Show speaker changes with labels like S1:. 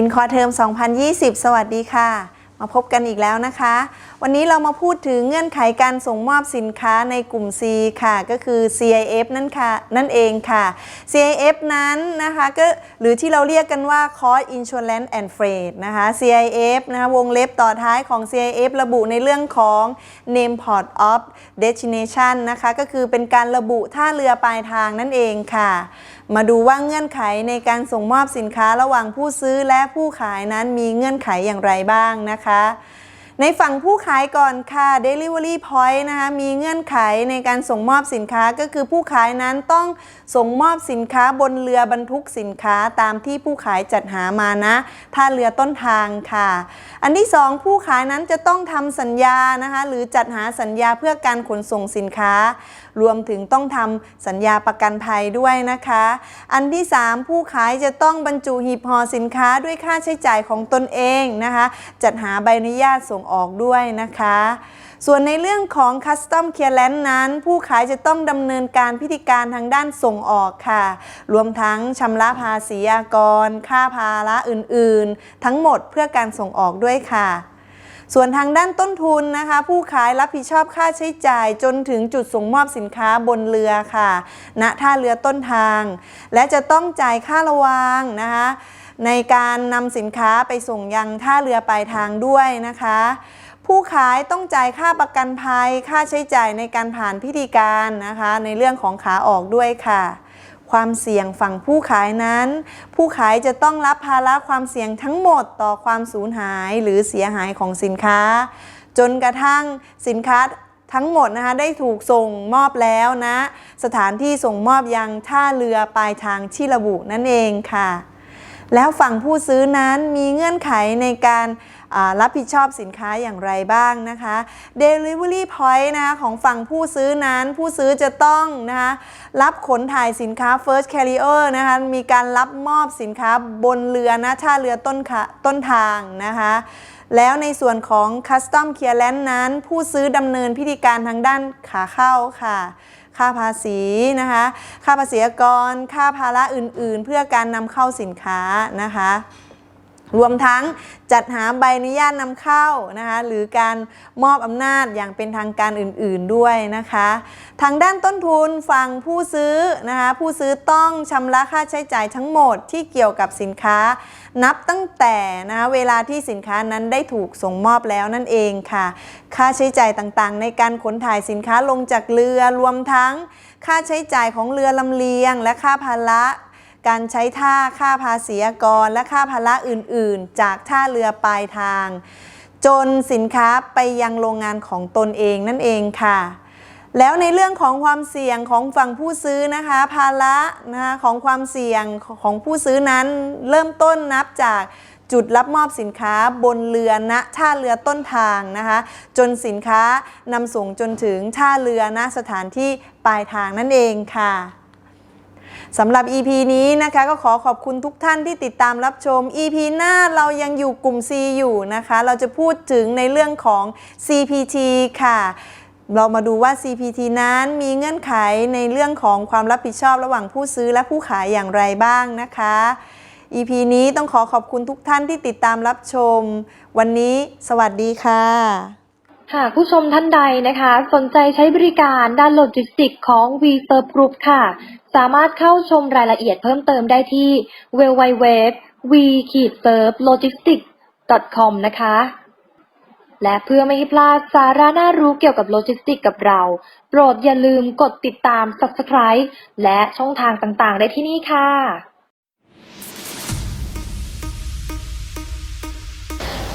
S1: อินคอร์เทอม 2020 สวัสดีค่ะ มาพบกันอีกแล้วนะคะ วันนี้เรามาพูดถึงเงื่อนไขการส่งมอบสินค้าในกลุ่ม C ค่ะ ก็คือ CIF นั่นค่ะนั่นเองค่ะ CIF นั้นนะคะก็หรือที่เราเรียกกันว่า Cost Insurance and Freight นะคะ CIF นะคะวงเล็บต่อท้ายของ CIF ระบุในเรื่องของ Name Port of Destination นะคะก็คือเป็นการระบุท่าเรือปลายทางนั่นเองค่ะ มาดูว่าเงื่อนไขในการส่งมอบสินค้าระหว่างผู้ซื้อและผู้ขายนั้นมีเงื่อนไขอย่างไรบ้างนะคะ ในฝั่งผู้ขายก่อนค่ะ Delivery Point นะคะมีเงื่อนไขในการส่งมอบสินค้าก็คือผู้ขายนั้นต้องส่งมอบสินค้าบนเรือบรรทุกสินค้าตามที่ผู้ขายจัดหามานะท่าเรือต้นทางค่ะ อันที่สองผู้ขายนั้นจะต้องทำสัญญานะคะหรือจัดหาสัญญาเพื่อการขนส่งสินค้า รวมถึงต้องทำสัญญาประกันภัยด้วยนะคะ อันที่ 3 ผู้ขายจะต้องบรรจุหีบห่อสินค้าด้วยค่าใช้จ่ายของตนเองนะคะ จัดหาใบอนุญาตส่งออกด้วยนะคะ ส่วนในเรื่องของ Custom Clearance นั้น ผู้ขายจะต้องดำเนินการพิธีการทางด้านส่งออกค่ะ รวมทั้งชำระภาษีอากร ค่าภาระอื่นๆ ทั้งหมดเพื่อการส่งออกด้วยค่ะ ส่วนทางด้านต้นทุนนะคะ ผู้ขายรับผิดชอบค่าใช้จ่ายจนถึงจุดส่งมอบสินค้าบนเรือค่ะณท่าเรือต้นทาง และจะต้องจ่ายค่าระวางนะคะในการนำสินค้าไปส่งยังท่าเรือปลายทางด้วยนะคะ ผู้ขายต้องจ่ายค่าประกันภัย ค่าใช้จ่ายในการผ่านพิธีการนะคะ ในเรื่องของขาออกด้วยค่ะ ความเสี่ยงฝั่งผู้ขายนั้น ผู้ขายจะต้องรับภาระความเสี่ยงทั้งหมดต่อความสูญหายหรือเสียหายของสินค้า จนกระทั่งสินค้าทั้งหมดนะคะได้ถูกส่งมอบแล้วนะ สถานที่ส่งมอบยังท่าเรือปลายทางที่ระบุนั่นเองค่ะ แล้วฝั่งผู้ซื้อนั้นมีเงื่อนไขในการ รับผิดชอบสินค้าอย่างไรบ้างนะคะ Delivery Point นะคะของฝั่งผู้ซื้อนั้นผู้ซื้อจะต้องนะคะรับขนถ่ายสินค้า First Carrier นะคะมีการรับมอบสินค้าบนเรือนะท่าเรือต้นต้นทางนะคะแล้วในส่วนของ Custom Clearance นั้น ผู้ซื้อดำเนินพิธีการทางด้านขาเข้าค่ะ ค่าภาษีนะคะ ค่าภาษีอากร ค่าภาระอื่นๆ เพื่อการนำเข้าสินค้านะคะ รวมทั้งจัดหาใบอนุญาตนำเข้านะคะหรือการมอบอำนาจอย่างเป็นทางการอื่นๆด้วยนะคะ ทางด้านต้นทุนฝั่งผู้ซื้อนะคะผู้ซื้อต้องชำระค่าใช้จ่ายทั้งหมดที่เกี่ยวกับสินค้า นับตั้งแต่นะคะเวลาที่สินค้านั้นได้ถูกส่งมอบแล้วนั่นเองค่ะ ค่าใช้จ่ายต่างๆ ในการขนถ่ายสินค้าลงจากเรือรวมทั้งค่าใช้จ่ายของเรือลำเลียง และค่าภาระ การใช้ท่าค่าภาษีกรและค่าภาระอื่นๆ จากท่าเรือปลายทาง จนสินค้าไปยังโรงงานของตนเองนั่นเองค่ะ แล้วในเรื่องของความเสี่ยงของฝั่งผู้ซื้อนะคะ ภาระนะคะของความเสี่ยงของผู้ซื้อนั้นเริ่มต้นนับจากจุดรับมอบสินค้าบนเรือณท่าเรือต้นทางนะคะ จนสินค้านำส่งจนถึงท่าเรือณสถานที่ปลายทางนั่นเองค่ะ สำหรับ EP นี้นะคะก็ขอขอบคุณทุกท่านที่ติดตามรับชม EP หน้าเรายังอยู่กลุ่ม C อยู่นะคะ เราจะพูดถึงในเรื่องของ CPT ค่ะเรามาดูว่า CPT นั้นมีเงื่อนไขในเรื่องของความรับผิดชอบระหว่างผู้ซื้อและผู้ขายอย่างไรบ้างนะคะ EP นี้ต้องขอขอบคุณทุกท่านที่ติดตามรับชม วันนี้สวัสดีค่ะ
S2: หากผู้ชมท่านใดนะคะ สนใจใช้บริการด้านโลจิสติกของ v s e r v Group ค่ะ สามารถเข้าชมรายละเอียดเพิ่มเติมได้ที่ www v-serve-logistics. com นะคะ และเพื่อไม่ให้พลาดสาระน่ารู้เกี่ยวกับโลจิสติกกับเรา โปรดอย่าลืมกดติดตาม Subscribe และช่องทางต่างๆ ได้ที่นี่ค่ะ